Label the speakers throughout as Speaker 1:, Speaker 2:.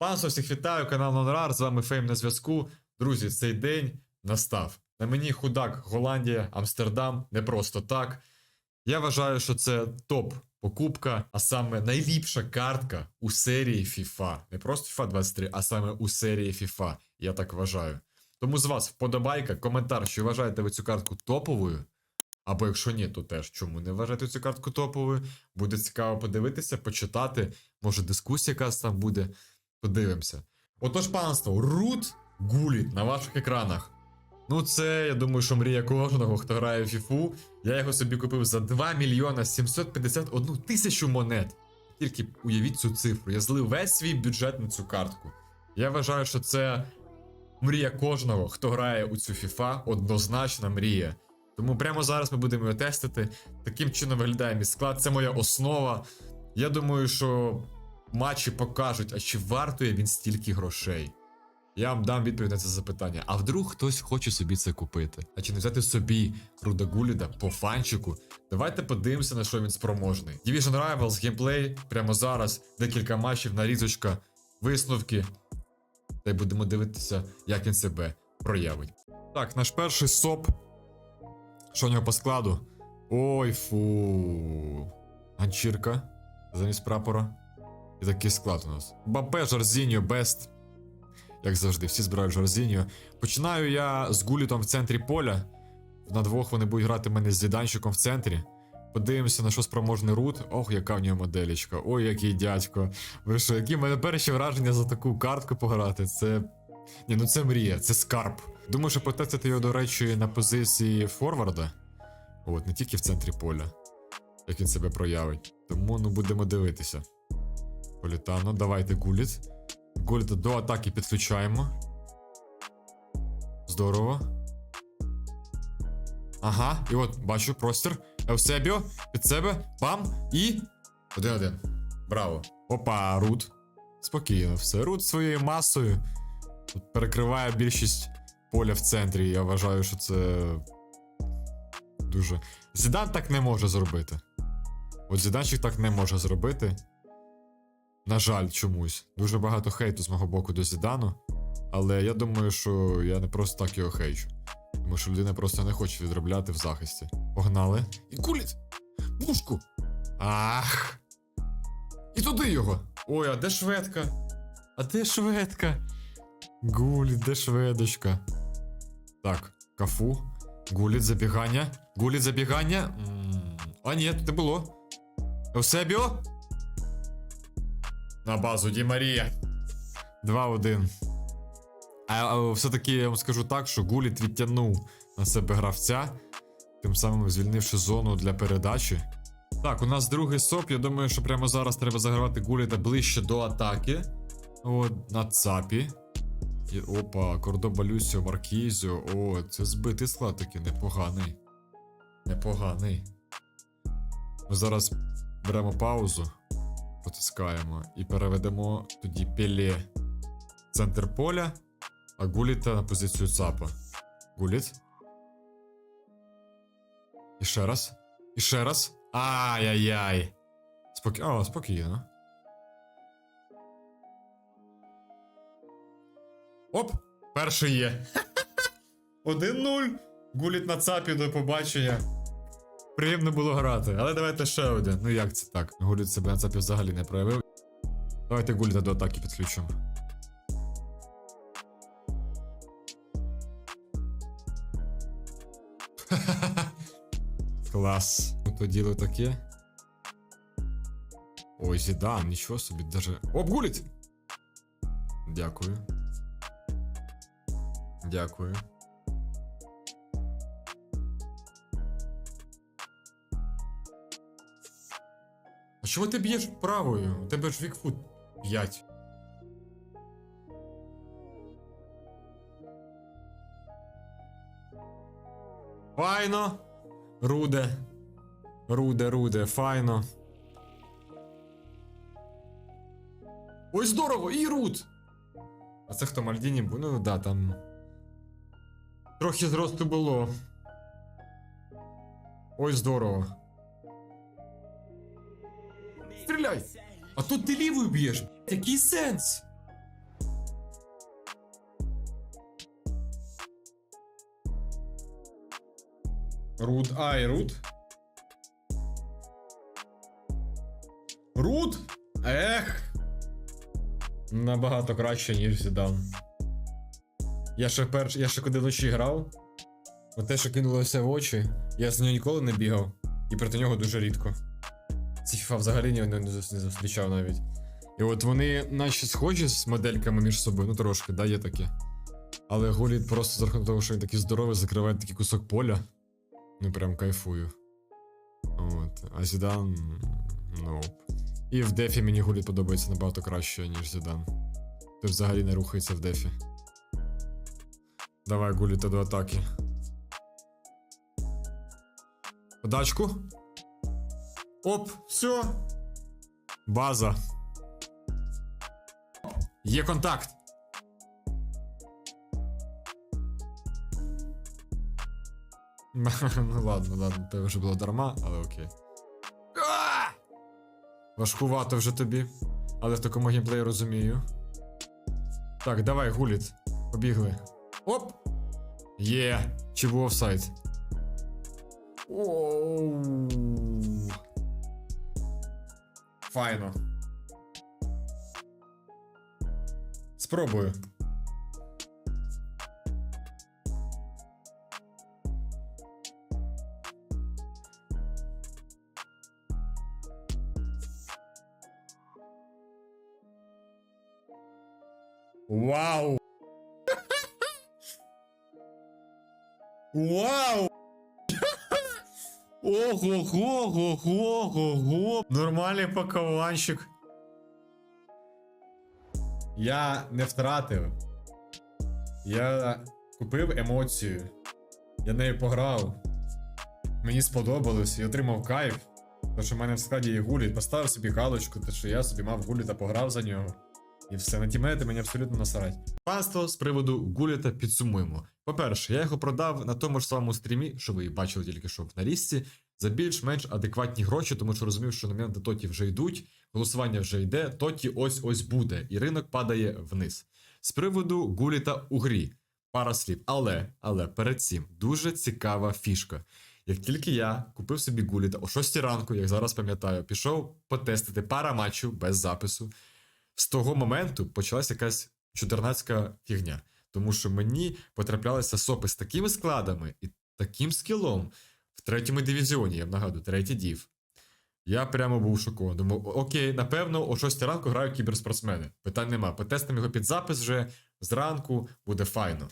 Speaker 1: Панство, всіх вітаю, канал Нонрар, з вами Фейм на зв'язку. Друзі, цей день настав. На мені худак Голландія, Амстердам, не просто так. Я вважаю, що це топ покупка, а саме найліпша картка у серії FIFA. Не просто FIFA 23, а саме у серії FIFA. Я так вважаю. Тому з вас вподобайка, коментар, чи вважаєте ви цю картку топовою. Або якщо ні, то теж чому не вважаєте цю картку топовою. Буде цікаво подивитися, почитати. Може дискусія якась там буде. Подивимося. Отож, панство, Рут гуліт на ваших екранах. Ну, це, я думаю, що мрія кожного, хто грає в FIFA. Я його собі купив за 2 мільйона 751 тисячу монет. Тільки уявіть цю цифру. Я злив весь свій бюджет на цю картку. Я вважаю, що це мрія кожного, хто грає у цю FIFA, однозначна мрія. Тому прямо зараз ми будемо його тестити. Таким чином виглядає мій склад. Це моя основа. Я думаю, що матчі покажуть, а чи вартує він стільки грошей. Я вам дам відповідь на це запитання. А вдруг хтось хоче собі це купити? А чи не взяти собі Руда Гуліда по фанчику? Давайте подивимося, на що він спроможний. Division Rivals, геймплей прямо зараз, декілька матчів, нарізочка, висновки. Та й будемо дивитися, як він себе проявить. Так, наш перший соп. Що у нього по складу? Ой, фу. Ганчірка замість прапора. І такий склад у нас. Бапе, Жорзіньо, Бест. Як завжди, всі збирають Жорзіньо. Починаю я з Гулітом в центрі поля. На двох вони будуть грати мене з зіданчиком в центрі. Подивимося, на що спроможний рут. Ох, яка в нього моделічка. Ой, який дядько. Ви що, які в мене перші враження за таку картку пограти? Це. Ні, ну це мрія, це скарб. Думаю, що потестити його, до речі, на позиції форварда. От, не тільки в центрі поля. Як він себе проявить. Тому ну будемо дивитися. Політано, давайте гуліт. Гуліта до атаки підключаємо. Здорово. Ага, і от бачу простір. Евсебіо, під себе, бам, і. Один-один. Браво. Опа, Рут. Спокійно, все. Рут своєю масою. Тут перекриває більшість поля в центрі. Я вважаю, що це. Дуже. Зідан так не може зробити. От Зіданчик так не може зробити. На жаль, чомусь. Дуже багато хейту з мого боку до Зідану. Але я думаю, що я не просто так його хейчу. Тому що людина просто не хоче відробляти в захисті. Погнали. І куліт! Пушку! Ах! І туди його! Ой, а де шведка? А де шведка? Гуліт, де шведочка? Так, кафу. Гуліт забігання. Гуліт забігання. М, А ні, не було. Евсебіо? На базу Ді Марія. 2-1. А, все-таки я вам скажу так, що Гуліт відтягнув на себе гравця, тим самим звільнивши зону для передачі. Так, у нас другий соп. Я думаю, що прямо зараз треба загравати Гуліта ближче до атаки. От, на ЦАПі. І, опа, Кордоба Люсіо, Маркізіо. О, це збитий склад такий, непоганий. Непоганий. Ми зараз беремо паузу, потискаємо і переведемо тоді Пеле в центр поля, а Гуліта на позицію ЦАПа. Гуліт. І ще раз. І ще раз. Ай-яй-яй. Спокі... О, спокійно. Оп! Перший є. 1-0. Гуліт на ЦАПі до побачення. Приємно було грати, але давайте ще один. Ну як це так? Гуліт себе на ЦАПі взагалі не проявив. Давайте Гуліта до атаки підключимо. Клас. Ну то діло таке. Ой, Зідан, нічого собі, даже. Оп, гуліт! Дякую. Дякую. Чого ти б'єш правою? У тебе ж вікфут 5. Файно. Руде. Руде, руде, файно. Ой, здорово! І Руд! А це хто Мальдіні був? Ну да, там. Трохи зросту було. Ой, здорово. А тут ти лівою б'єш. Який сенс? Рут, ай, рут. Рут? Ех. Набагато краще, ніж зідан. Я ще перш... Я ще куди вночі грав. Бо те, що кинулося в очі, я з нього ніколи не бігав, і проти нього дуже рідко. Ці FIFA взагалі ні- не, не зустрічав навіть. І от вони наче схожі з модельками між собою, ну трошки, да, є таке. Але Гуліт просто за рахунок того, що він такий здоровий, закриває такий кусок поля. Ну прям кайфую. От. А Зідан. Ну. І в дефі мені Гуліт подобається набагато краще, ніж Зідан. Ти взагалі не рухається в дефі. Давай, Гуліта до атаки. Подачку. Оп, все. База. Є контакт. ну ладно, ладно, це вже було дарма, але окей. А! Важкувато вже тобі. Але в такому геймплеї розумію. Так, давай, гуліт. Побігли. Оп! Є! Чи був офсайд? Оу. Файно. Спробую. Вау! Вау! Ого-го-го-го-го-го! Нормальний пакованщик. Я не втратив. Я купив емоцію. Я нею пограв. Мені сподобалось і отримав кайф. То, що в мене в складі є гуліт, поставив собі галочку, те, що я собі мав гуліт та пограв за нього. І все, на тімети мені абсолютно насрать. Панство з приводу гуліта підсумуємо. По-перше, я його продав на тому ж самому стрімі, що ви бачили тільки що в нарізці, за більш-менш адекватні гроші, тому що розумів, що номінанти тоті вже йдуть, голосування вже йде, тоті ось-ось буде, і ринок падає вниз. З приводу гуліта у грі. Пара слів. Але, але перед цим дуже цікава фішка. Як тільки я купив собі гуліта о 6 ранку, як зараз пам'ятаю, пішов потестити пара матчів без запису. З того моменту почалася якась чудернацька фігня. Тому що мені потраплялися сопи з такими складами і таким скілом в третьому дивізіоні, я нагадую, третій дів. Я прямо був шокований. Думав, окей, напевно, о 6 ранку грають кіберспортсмени. Питань нема. Потестимо його під запис вже зранку, буде файно.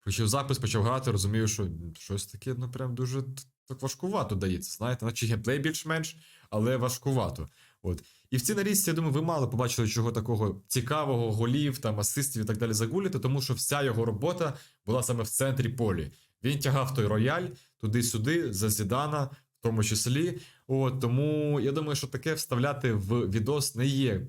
Speaker 1: Включив запис, почав грати, розумію, що щось таке, ну прям дуже так важкувато дається. Знаєте, наче геймплей більш-менш, але важкувато. От. І в цій нарізці, я думаю, ви мало побачили чого такого цікавого, голів, там, асистів і так далі загуліти, тому що вся його робота була саме в центрі полі. Він тягав той рояль туди-сюди, за Зідана, в тому числі. От, тому я думаю, що таке вставляти в відос не є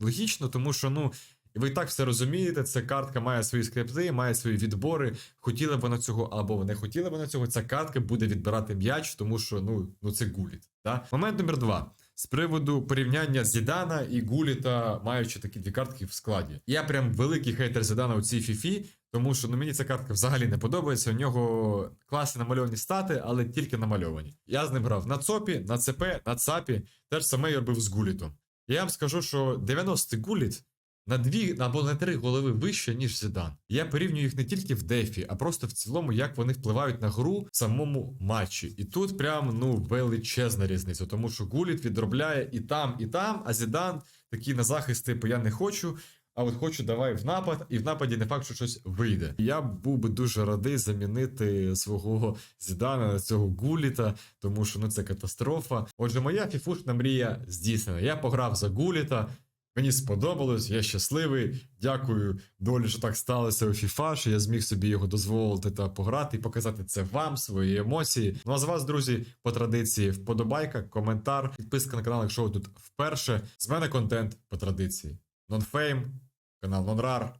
Speaker 1: логічно, тому що, ну. Ви і так все розумієте, ця картка має свої скрипти, має свої відбори. Хотіли б вона цього або не хотіли б вона цього. Ця картка буде відбирати м'яч, тому що ну, ну це гуліт. Да? Момент номер два. З приводу порівняння Зідана і Гуліта, маючи такі дві картки в складі. Я прям великий хейтер Зідана у цій фіфі, тому що ну, мені ця картка взагалі не подобається. У нього класні намальовані стати, але тільки намальовані. Я з ним грав на ЦОПі, на ЦП, на ЦАПі, теж саме я робив з Гулітом. Я вам скажу, що 90-й Гуліт на дві або на три голови вище, ніж Зідан. Я порівнюю їх не тільки в дефі, а просто в цілому, як вони впливають на гру в самому матчі. І тут прям ну величезна різниця, тому що Гуліт відробляє і там, і там, а Зідан такий на захист, типу, я не хочу. А от хочу, давай в напад, і в нападі не факт, що щось вийде. Я був би дуже радий замінити свого Зідана на цього Гуліта, тому що ну це катастрофа. Отже, моя фіфушна мрія здійснена. Я пограв за Гуліта. Мені сподобалось, я щасливий. Дякую долі, що так сталося у FIFA, що я зміг собі його дозволити та пограти і показати це вам, свої емоції. Ну а з вас, друзі, по традиції, вподобайка, коментар, підписка на канал, якщо ви тут вперше. З мене контент по традиції. Нонфейм, канал Нонрар.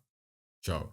Speaker 1: Чао.